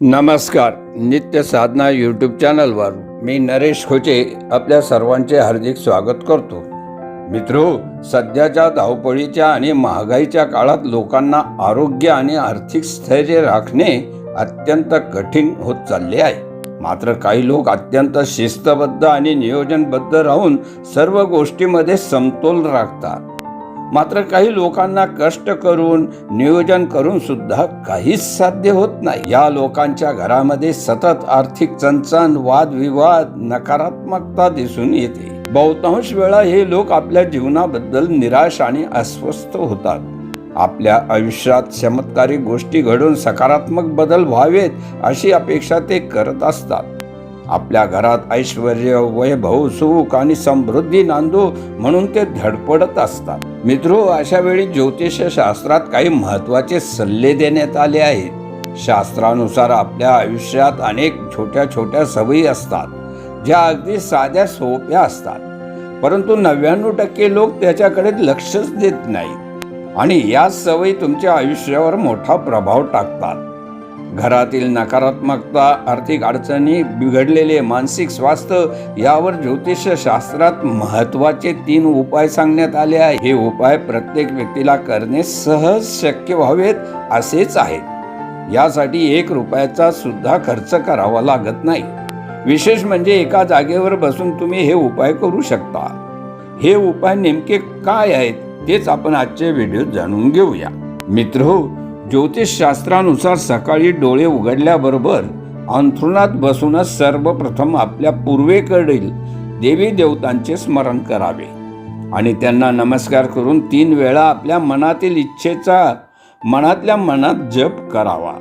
नमस्कार नित्य साधना यूट्यूब चॅनलवर मी नरेश खोचे आपल्या सर्वांचे हार्दिक स्वागत करतो. मित्रो सध्याच्या धावपळीच्या आणि महागाईच्या काळात लोकांना आरोग्य आणि आर्थिक स्थैर्य राखणे अत्यंत कठीण होत चालले आहे. मात्र काही लोक अत्यंत शिस्तबद्ध आणि नियोजनबद्ध राहून सर्व गोष्टीमध्ये समतोल राखतात. मात्र काही लोकांना कष्ट करून नियोजन करून सुद्धा काहीच साध्य होत नाही. या लोकांच्या घरामध्ये सतत आर्थिक चणचण वादविवाद नकारात्मकता दिसून येते. बहुतांश वेळा हे लोक आपल्या जीवनाबद्दल निराश आणि अस्वस्थ होतात. आपल्या आयुष्यात चमत्कारी गोष्टी घडून सकारात्मक बदल व्हावेत अशी अपेक्षा ते करत असतात. आपल्या घरात ऐश्वर वैभव सुख आणि समृद्धी नांदो म्हणून ते धडपडत असतात. मित्रो अशा वेळी ज्योतिष शास्त्रात काही महत्त्वाचे सल्ले देण्यात आले आहेत. शास्त्रानुसार आपल्या आयुष्यात अनेक छोट्या छोट्या सवयी असतात ज्या अगदी साध्या सोप्या असतात. परंतु नव्याण्णव टक्के लोक त्याच्याकडे लक्षच देत नाहीत. आणि या सवयी तुमच्या आयुष्यावर मोठा प्रभाव टाकतात. घरातील नकारात्मकता आर्थिक अडचणी बिघडलेले मानसिक स्वास्थ्य यावर ज्योतिष शास्त्रात महत्त्वाचे तीन उपाय सांगण्यात आले आहे हे उपाय प्रत्येक व्यक्तीला करणे सहज शक्य व्हावेत असेच आहेत. यासाठी एक रुपयाचा सुद्धा खर्च करावा लागत नाही. विशेष म्हणजे एका जागेवर बसून तुम्ही हे उपाय करू शकता. हे उपाय नेमके काय आहेत तेच आपण आजच्या व्हिडिओत जाणून घेऊया. मित्र हो, ज्योतिषशास्त्रानुसार सकाळी डोळे उघडल्याबरोबर अंथरुणात बसूनच सर्वप्रथम आपल्या पूर्वेकडील देवी देवतांचे स्मरण करावे. आणि त्यांना नमस्कार करून तीन वेळा आपल्या मनातील इच्छेचा मनातल्या मनात जप करावा.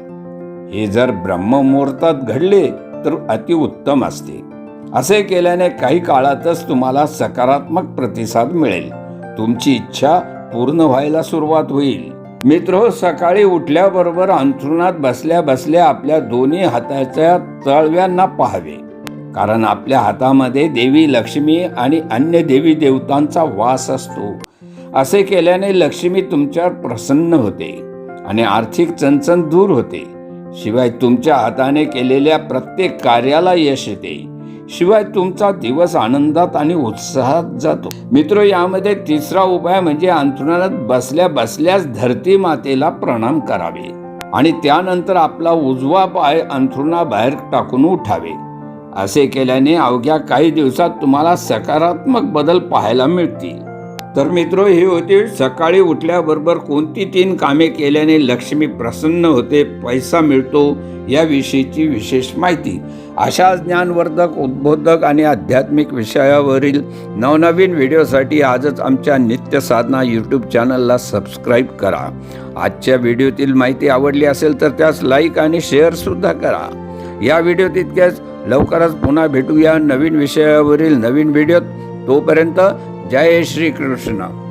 हे जर ब्रह्ममुहूर्तात घडले तर अतिउत्तम असते. असे केल्याने काही काळातच तुम्हाला सकारात्मक प्रतिसाद मिळेल. तुमची इच्छा पूर्ण व्हायला सुरुवात होईल. मित्र सकाळी उठल्याबरोबर अंथरुणात बसल्या बसल्या आपल्या दोन्ही हाताच्या तळव्यांना पाहावे. कारण आपल्या हातामध्ये देवी लक्ष्मी आणि अन्य देवी देवतांचा वास असतो. असे केल्याने लक्ष्मी तुमच्यावर प्रसन्न होते आणि आर्थिक चणचण दूर होते. शिवाय तुमच्या हाताने केलेल्या प्रत्येक कार्याला यश येते. शिवाय तुमचा दिवस आनंदात आणि उत्साहात जातो. मित्र यामध्ये तिसरा उपाय म्हणजे अंथरुणात बसल्या बसल्याच धरती मातेला प्रणाम करावे आणि त्यानंतर आपला उजवा पाय अंथरुणाबाहेर टाकून उठावे. असे केल्याने अवघ्या काही दिवसात तुम्हाला सकारात्मक बदल पाहायला मिळतील. तर मित्र हे होते सकाळी उठल्याबरोबर कोणती तीन कामे केल्याने लक्ष्मी प्रसन्न होते पैसा मिळतो याविषयीची विशेष माहिती. अशा ज्ञानवर्धक उद्बोधक आणि आध्यात्मिक विषयावरील नवनवीन व्हिडिओसाठी आजच आमच्या नित्य साधना यूट्यूब चॅनलला सबस्क्राईब करा. आजच्या व्हिडिओतील माहिती आवडली असेल तर त्यास लाईक आणि शेअरसुद्धा करा. या व्हिडिओ तितक्याच. लवकरच पुन्हा भेटूया नवीन विषयावरील नवीन व्हिडिओत. तोपर्यंत जय श्री कृष्ण।